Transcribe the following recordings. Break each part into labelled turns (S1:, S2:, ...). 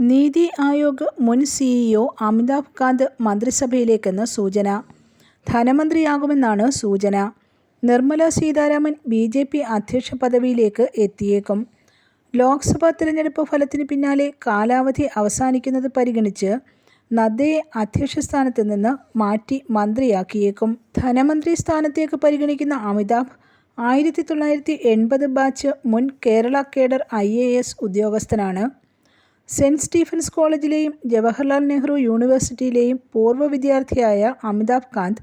S1: നീതി ആയോഗ് മുൻ സിഇഒ അമിതാഭ് കാന്ത് മന്ത്രിസഭയിലേക്കെന്ന് സൂചന. ധനമന്ത്രിയാകുമെന്നാണ് സൂചന. Nirmala Sitharaman B J P അധ്യക്ഷ പദവിയിലേക്ക് എത്തിയേക്കും. ലോക്സഭാ തിരഞ്ഞെടുപ്പ് ഫലത്തിന് പിന്നാലെ കാലാവധി അവസാനിക്കുന്നത് പരിഗണിച്ച് നദ്ദയെ അധ്യക്ഷ സ്ഥാനത്ത് നിന്ന് മാറ്റി മന്ത്രിയാക്കിയേക്കും. ധനമന്ത്രി സ്ഥാനത്തേക്ക് പരിഗണിക്കുന്ന അമിതാഭ് ആയിരത്തി തൊള്ളായിരത്തി എൺപത് ബാച്ച് മുൻ Kerala cadre I A S ഉദ്യോഗസ്ഥനാണ്. സെന്റ് സ്റ്റീഫൻസ് കോളേജിലെയും ജവഹർലാൽ നെഹ്റു യൂണിവേഴ്സിറ്റിയിലെയും പൂർവ വിദ്യാർത്ഥിയായ അമിതാഭ് കാന്ത്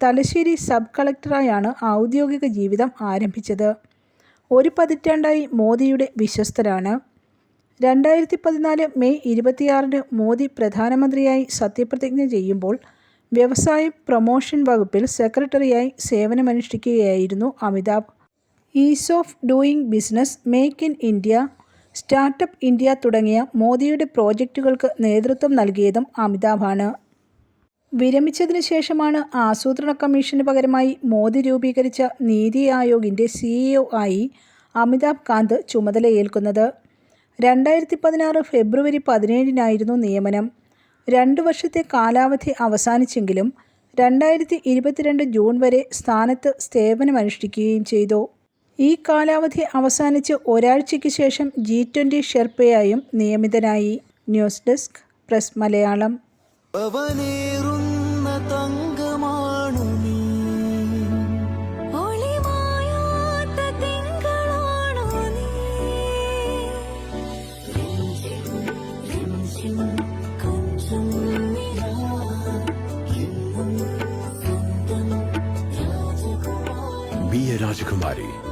S1: തലശ്ശേരി സബ് കളക്ടറായാണ് ഔദ്യോഗിക ജീവിതം ആരംഭിച്ചത്. ഒരു പതിറ്റാണ്ടായി മോദിയുടെ വിശ്വസ്തരാണ്. രണ്ടായിരത്തി പതിനാല് മെയ് ഇരുപത്തിയാറിന് മോദി പ്രധാനമന്ത്രിയായി സത്യപ്രതിജ്ഞ ചെയ്യുമ്പോൾ വ്യവസായ പ്രൊമോഷൻ വകുപ്പിൽ സെക്രട്ടറിയായി സേവനമനുഷ്ഠിക്കുകയായിരുന്നു Amitabh. Ease of doing business make in India startup India തുടങ്ങിയ മോദിയുടെ പ്രോജക്റ്റുകൾക്ക് നേതൃത്വം നൽകിയതും അമിതാഭാണ്. വിരമിച്ചതിനു ശേഷമാണ് ആസൂത്രണ കമ്മീഷന് പകരമായി മോദി രൂപീകരിച്ച നീതി ആയോഗിന്റെ സിഇഒ ആയി അമിതാഭ് കാന്ത് ചുമതലയേൽക്കുന്നത്. രണ്ടായിരത്തി പതിനാറ് ഫെബ്രുവരി പതിനേഴിനായിരുന്നു നിയമനം. രണ്ടു വർഷത്തെ കാലാവധി അവസാനിച്ചെങ്കിലും രണ്ടായിരത്തി ഇരുപത്തിരണ്ട് ജൂൺ വരെ സ്ഥാനത്ത് സേവനമനുഷ്ഠിക്കുകയും ചെയ്തു. ഈ കാലാവധി അവസാനിച്ച് ഒരാഴ്ചയ്ക്ക് ശേഷം ജി ട്വന്റി ഷെർപ്പയായും നിയമിതനായി. News desk press Malayalam.
S2: Be a Rajakumari.